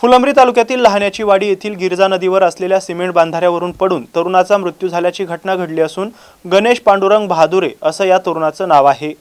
फुलंब्री तालुक्यातील लहाण्याची वाडी येथील गिरजा नदीवर असलेल्या सिमेंट बांधाऱ्यावरून पडून तरुणाचा मृत्यू झाल्याची घटना घडली असून गणेश पांडुरंग बहादुरे असं या तरुणाचं नाव आहे.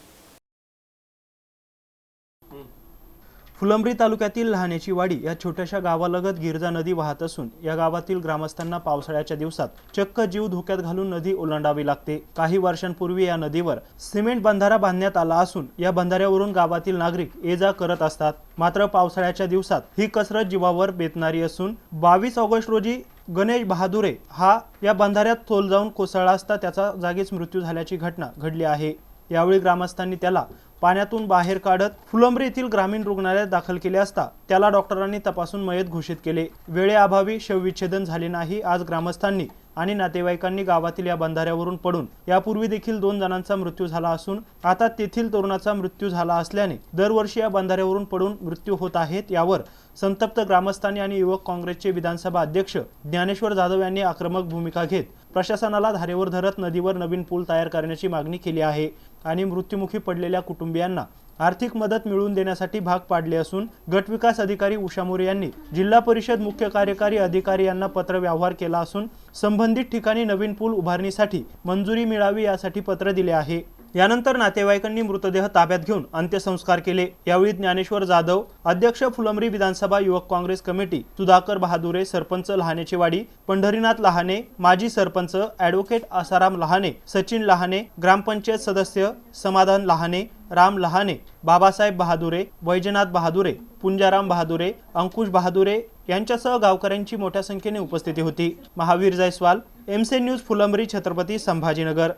फुलंब्री तालुक्यातील लहानेची वाडी या छोट्याशा गावालगत गिरजा नदी वाहत असून या गावातील ग्रामस्थांना पावसाळ्याच्या दिवसात चक्क जीव धोक्यात घालून नदी ओलांडावी लागते. काही वर्षांपूर्वी या नदीवर सिमेंट बंधारा बांधण्यात आला असून या बंधाऱ्यावरून गावातील नागरिक ये जा करत असतात. मात्र पावसाळ्याच्या दिवसात ही कसरत जीवावर बेतणारी असून बावीस ऑगस्ट रोजी गणेश बहादुरे हा या बंधाऱ्यात तोल जाऊन कोसळला असता त्याचा जागीच मृत्यू झाल्याची घटना घडली आहे. यावेळी ग्रामस्थांनी त्याला पाण्यातून बाहेर काढत फुलंब्री येथील ग्रामीण रुग्णालयात दाखल केले असता त्याला डॉक्टरांनी तपासून मयत घोषित केले. वेळेअभावी शवविच्छेदन झाले नाही आज ग्रामस्थांनी आणि नातेवाईकांनी गावातील या बंधाऱ्यावरून पडून यापूर्वी देखील दोन जणांचा मृत्यू झाला असून आता तेथील तरुणाचा मृत्यू झाला असल्याने दरवर्षी या बंधाऱ्यावरून पडून मृत्यू होत आहेत यावर संतप्त ग्रामस्थांनी आणि युवक काँग्रेसचे विधानसभा अध्यक्ष ज्ञानेश्वर जाधव यांनी आक्रमक भूमिका घेत प्रशासनाला धारेवर धरत नदीवर नवीन पूल तयार करण्याची मागणी केली आहे. आणि मृत्युमुखी पडलेल्या कुटुंबियांना आर्थिक मदत मिळवून देण्यासाठी भाग पाडले असून गटविकास अधिकारी उषा मोरे यांनी जिल्हा परिषद मुख्य कार्यकारी अधिकारी यांना पत्र व्यवहार केला असून संबंधित ठिकाणी नवीन पूल उभारणीसाठी मंजुरी मिळावी यासाठी पत्र दिले आहे. यानंतर नातेवाईकांनी मृतदेह ताब्यात घेऊन अंत्यसंस्कार केले. यावेळी ज्ञानेश्वर जाधव अध्यक्ष फुलंब्री विधानसभा युवक काँग्रेस कमिटी सुधाकर बहादुरे सरपंच लहानेची वाडी पंढरीनाथ लहाने माजी सरपंच ॲडव्होकेट आसाराम लहाने सचिन लहाने ग्रामपंचायत सदस्य समाधान लहाने राम लहाने बाबासाहेब बहादुरे वैजनाथ बहादुरे पुंजाराम बहादुरे अंकुश बहादुरे यांच्यासह गावकऱ्यांची मोठ्या संख्येने उपस्थिती होती. महावीर जायस्वाल एमसे न्यूज फुलंबरी छत्रपती संभाजीनगर.